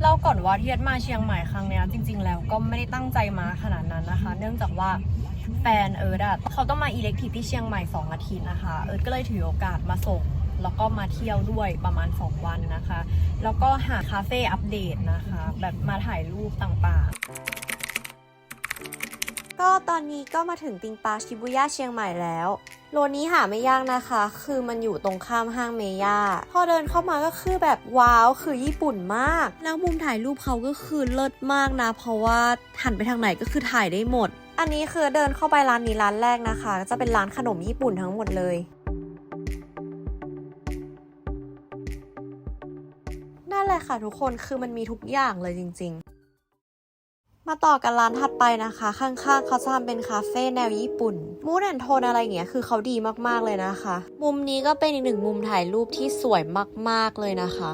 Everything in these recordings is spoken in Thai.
เล่าก่อนว่าที่เอิร์ธมาเชียงใหม่ครั้งเนี้ยจริง ๆ แล้วก็ไม่ได้ตั้งใจมาขนาดนั้นนะคะ เนื่องจากว่าแฟนเอิร์ดอะเขาต้องมาอิเล็กทีที่เชียงใหม่ 2 อาทิตย์นะคะ เอิร์ดก็เลยถือโอกาสมาส่ง แล้วก็มาเที่ยวด้วยประมาณ 2 วันนะคะ แล้วก็หาคาเฟ่อัปเดตนะคะ แบบมาถ่ายรูปต่างๆ ก็ตอนนี้ก็มาถึงติงปาชิบุย่าเชียงใหม่แล้วโลนี้หาไม่ยากนะคะ คือมันอยู่ตรงข้ามห้างเมย่า พอเดินเข้ามาก็คือแบบว้าว คือญี่ปุ่นมาก แล้วมุมถ่ายรูปเขาก็คือเลิศมากนะ เพราะว่าหันไปทางไหนก็คือถ่ายได้หมด อันนี้คือเดินเข้าไปร้านนี้ร้านแรกนะคะ จะเป็นร้านขนมญี่ปุ่นทั้งหมดเลยนั่นแหละค่ะทุกคน คือมันมีทุกอย่างเลยจริง ๆ มาต่อกันร้านถัดไปนะคะ ข้างๆเขาจะทำเป็นคาเฟ่แนวญี่ปุ่น มูดแอนโทนอะไรอย่างเงี้ยคือเขาดีมากๆเลยนะคะ มุมนี้ก็เป็นอีกหนึ่งมุมถ่ายรูปที่สวยมากๆเลยนะคะ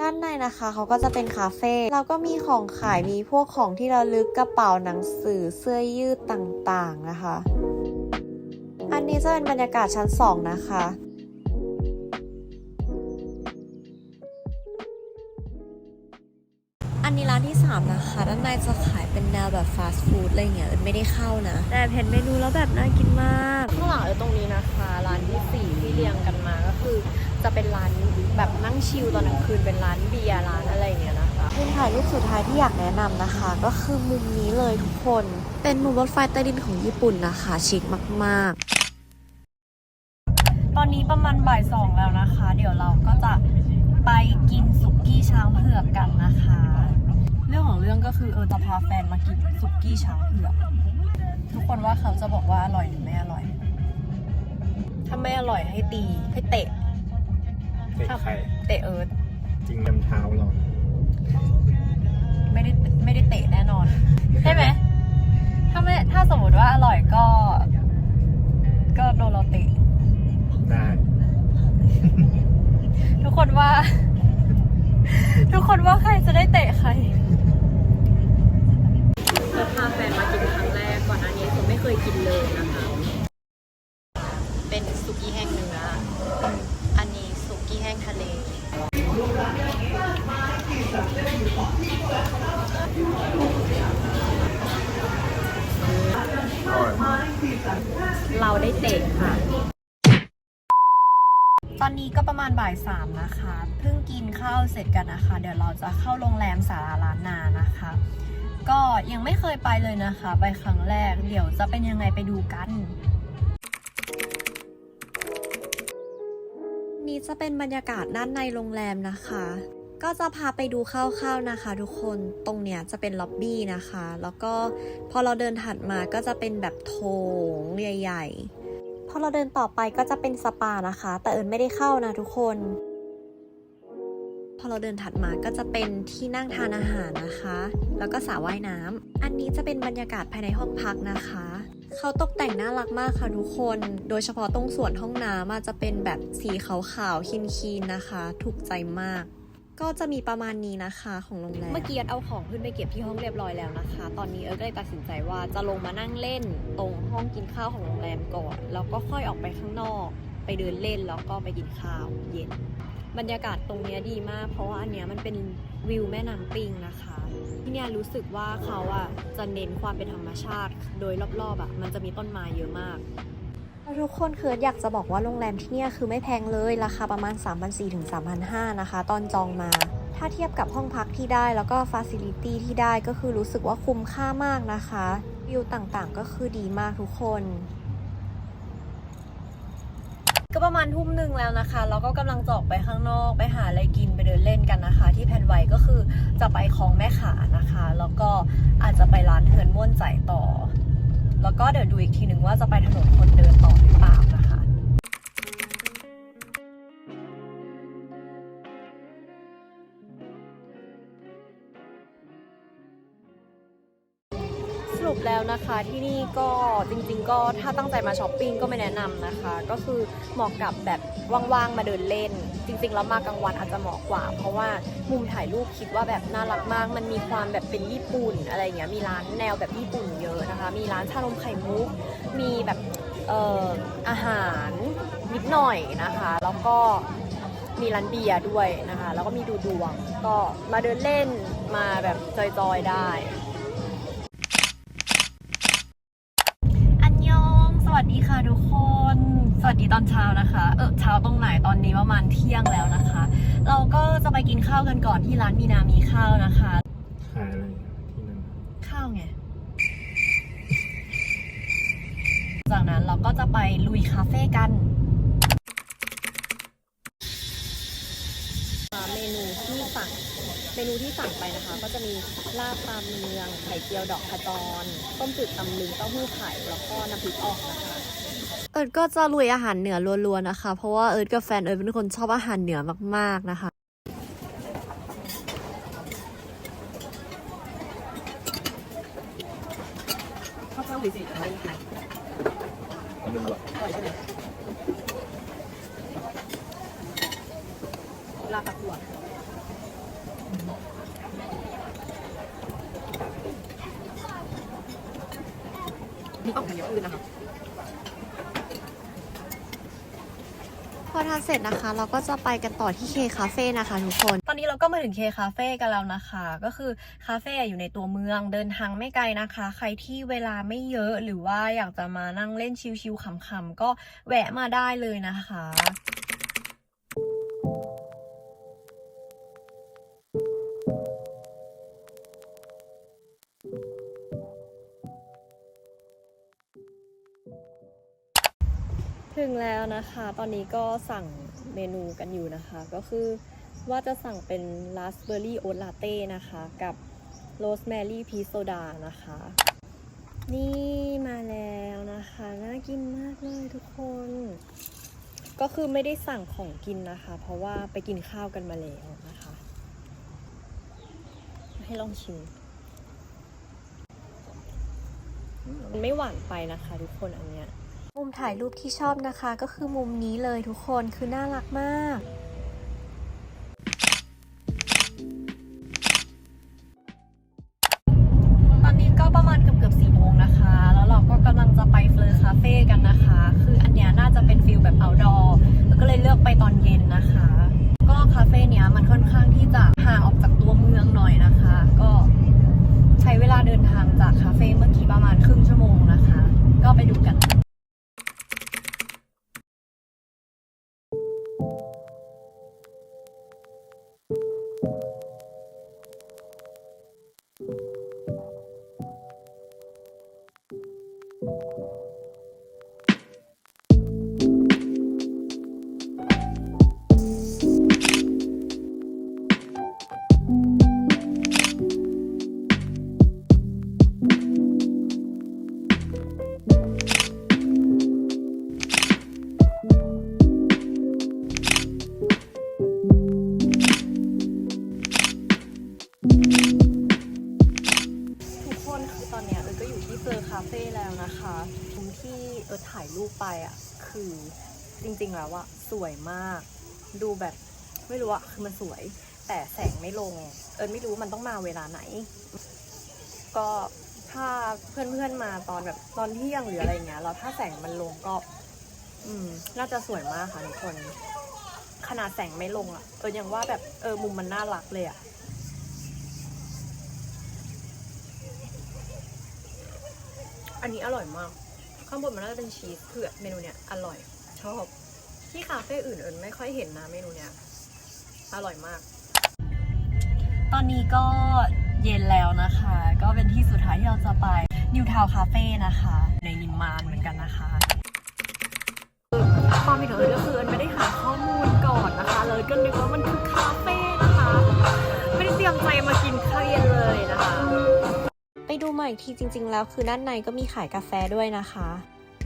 ด้านในนะคะเขาก็จะเป็นคาเฟ่แล้วก็มีของขายมีพวกของที่ระลึกกระเป๋าหนังสือเสื้อยืดต่างๆนะคะ อันนี้จะเป็นบรรยากาศชั้นสองนะคะ อันนี้ร้านที่ 3 นะคะด้านในจะขายเป็นแนวแบบฟาสต์ฟู้ดอะไรเงี้ยเอิญไม่ได้เข้านะ แต่เห็นเมนูแล้วแบบน่ากินมากข้างหลังเออตรงนี้นะคะร้านที่สี่ที่เรียงกันมาก็คือ จะเป็นร้านแบบนั่งชิลตอนกลางคืนเป็นร้านเบียร์ร้านอะไรอย่างเงี้ยนะคะมุมถ่ายรูปสุดท้ายที่อยากแนะนำนะคะ ก็คือมุมนี้เลยทุกคน เป็นมุมรถไฟใต้ดินของญี่ปุ่นนะคะชิคมากตอนนี้ประมาณบ่ายสองแล้วนะคะ เดี๋ยวเราก็จะไปกินสุกี้ ช้างเผือกกันนะคะ เรื่องของเรื่องก็คือเออจะพาแฟนมากินสุกี้ช้างเผือก ทุกคนว่าเขาจะบอกว่าอร่อยหรือไม่อร่อย ถ้าไม่อร่อยให้ตีให้เตะเตะไข่เตะเอิร์ธจริงน้ำเท้าหรอไม่ได้ไม่ได้เตะแน่นอนใช่ไหมถ้าไม่ถ้าสมมติว่าอร่อยก็ ก็โดนเราเตะได้ ทุกคนว่า ทุกคนว่าใครจะได้เตะใครเราพาแฟนมากินครั้งแรกก่อนหน้านี้ผมไม่เคยกินเลยนะคะ เป็นสุกี้แห้งเนื้อ อันนี้สุกี้แห้งทะเลอร่อยมากเราได้เตะค่ะ ตอนนี้ก็ประมาณบ่ายสามนะคะ เพิ่งกินข้าวเสร็จกันนะคะ เดี๋ยวเราจะเข้าโรงแรมสาราล้านนานะคะ ก็ยังไม่เคยไปเลยนะคะ ไปครั้งแรก เดี๋ยวจะเป็นยังไงไปดูกัน นี่จะเป็นบรรยากาศด้านในโรงแรมนะคะ ก็จะพาไปดูคร่าวๆนะคะ ทุกคน ตรงเนี้ยจะเป็นล็อบบี้นะคะ แล้วก็พอเราเดินถัดมาก็จะเป็นแบบโถงใหญ่ๆ พอเราเดินต่อไปก็จะเป็นสปานะคะ แต่เอิญไม่ได้เข้านะทุกคน พอเราเดินถัดมาก็จะเป็นที่นั่งทานอาหารนะคะ แล้วก็สระว่ายน้ำอันนี้จะเป็นบรรยากาศภายในห้องพักนะคะ เขาตกแต่งน่ารักมากค่ะทุกคน โดยเฉพาะตรงส่วนห้องน้ำอะจะเป็นแบบสีขาวๆคีนๆนะคะ ถูกใจมาก ก็จะมีประมาณนี้นะคะของโรงแรม เมื่อกี้เอาของขึ้นไปเก็บที่ห้องเรียบร้อยแล้วนะคะ ตอนนี้เอิร์ก็เลยตัดสินใจว่าจะลงมานั่งเล่นตรงห้องกินข้าวของโรงแรมก่อน แล้วก็ค่อยออกไปข้างนอก ไปเดินเล่นแล้วก็ไปกินข้าวเย็น บรรยากาศตรงนี้ดีมาก เพราะว่าอันเนี้ยมันเป็นวิวแม่น้ำปิงนะคะ ที่เนี่ยรู้สึกว่าเขาอะจะเน้นความเป็นธรรมชาติ โดยรอบๆอะมันจะมีต้นไม้เยอะมาก ทุกคนคืออยากจะบอกว่าโรงแรมที่เนี่ยคือไม่แพงเลยราคาประมาณ 3,400ถึง3,500นะคะ ตอนจองมา ถ้าเทียบกับห้องพักที่ได้แล้วก็ฟ a ซิลิตี้ที่ได้ก็คือรู้สึกว่าคุ้มค่ามากนะคะวิวต่างๆก็คือดีมากทุกคน ก็ประมาณทุ่มหนึ่งแล้วนะคะแล้วก็กำลังจะออกไปข้างนอกไปหาอะไรกินไปเดินเล่นกันนะคะ ที่แผนไวก็คือจะไปคลองแม่ขานะคะ แล้วก็อาจจะไปร้านเฮือนม่วนใจต่อ แล้วก็เดี๋ยวดูอีกทีหนึ่งว่าจะไปถนนคนเดินต่อหรือเปล่านะคะ สรุปแล้วนะคะที่นี่ก็จริงๆ ก็ถ้าตั้งใจมาช้อปปิ้งก็ไม่แนะนำนะคะ ก็คือ เหมาะกับแบบว่างๆมาเดินเล่น จริงๆแล้วมากลางวันอาจจะเหมาะกว่า เพราะว่ามุมถ่ายรูปคิดว่าแบบน่ารักมาก มันมีความแบบเป็นญี่ปุ่นอะไรอย่างเงี้ยมีร้านแนวแบบญี่ปุ่นเยอะนะคะ มีร้านชานมไข่มุก มีแบบเอ่ออาหารนิดหน่อยนะคะ แล้วก็มีร้านเบียร์ด้วยนะคะ แล้วก็มีดูดวง ก็มาเดินเล่นมาแบบจอยๆได้ สวัสดีตอนเช้านะคะ เออเช้าตรงไหนตอนนี้ประมาณเที่ยงแล้วนะคะ เราก็จะไปกินข้าวกันก่อนที่ร้านมีนามีข้าวนะคะขายอะไรที่นั่นข้าวไง จากนั้นเราก็จะไปลุยคาเฟ่กันเมนูที่สั่งเมนูที่สั่งไปนะคะ ก็จะมีลาบปลาเมืองไข่เจียวดอกขจรต้มจืดตำลึงเต้าหู้ไข่แล้วก็น้ำพริกอ่องนะคะเอิร์ดก็จะลุยอาหารเหนือรัวนๆนะคะ เพราะว่าเอิร์ดกับแฟนเอิร์ดเป็นคนชอบอาหารเหนือมากๆนะคะข้าวเจ้าหรือสิอะไรไข่ไม่รู้อะอร่อยใช่ไหมลาบตะกั่วนี่ต้องทำอย่างอื่นนะคะ อทานเสร็จนะคะ เราก็จะไปกันต่อที่เคคาเฟ่นะคะทุกคน ตอนนี้เราก็มาถึงเคคาเฟ่กันแล้วนะคะ ก็คือคาเฟ่อยู่ในตัวเมืองเดินทางไม่ไกลนะคะ ใครที่เวลาไม่เยอะหรือว่าอยากจะมานั่งเล่นชิลๆขำๆก็แวะมาได้เลยนะคะ ถึงแล้วนะคะ ตอนนี้ก็สั่งเมนูกันอยู่นะคะ ก็คือว่าจะสั่งเป็นราสเบอร์รี่โอ๊ตลาเต้นะคะ กับโรสแมรี่พีโซดานะคะ นี่มาแล้วนะคะ น่ากินมากเลยทุกคน ก็คือไม่ได้สั่งของกินนะคะ เพราะว่าไปกินข้าวกันมาแล้วนะคะ ให้ลองชิมมันไม่หวานไปนะคะทุกคนอันเนี้ย มุมถ่ายรูปที่ชอบนะคะ ก็คือมุมนี้เลยทุกคนคือน่ารักมาก ทุ เอิร์ธถ่ายรูปไปอะคือจริงๆแล้วอะสวยมาก ดูแบบไม่รู้อะคือมันสวย แต่แสงไม่ลง เอิร์ธไม่รู้มันต้องมาเวลาไหน ก็ถ้าเพื่อนๆมาตอนแบบตอนเที่ยงหรืออะไรเงี้ยแล้วถ้าแสงมันลงก็ อืม น่าจะสวยมากค่ะทุกคน ขนาดแสงไม่ลงอะเออยังว่าแบบเออมุมมันน่ารักเลยอะอันนี้อร่อยมาก ข้างบนมันน่าจะเป็นชีสเผือกเมนูเนี้ยอร่อยชอบ ที่คาเฟ่อื่นเอิญไม่ค่อยเห็นนะเมนูเนี้ยอร่อยมาก ตอนนี้ก็เย็นแล้วนะคะ ก็เป็นที่สุดท้ายที่เราจะไปนิวทาวคาเฟ่นะคะ ในนิมมานเหมือนกันนะคะความเป็นของเอิญก็คือเอิญไม่ได้หาข้อมูลก่อนนะคะ เลยก็นึกว่ามันคือคาเฟ่นะคะ ไม่ได้เตรียมใจมากินข้าวเย็น ดูมาอีกทีจริง ๆ แล้วคือด้านในก็มีขายกาแฟด้วยนะคะ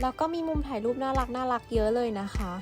แล้วก็มีมุมถ่ายรูปน่ารักน่ารักเยอะเลยนะคะ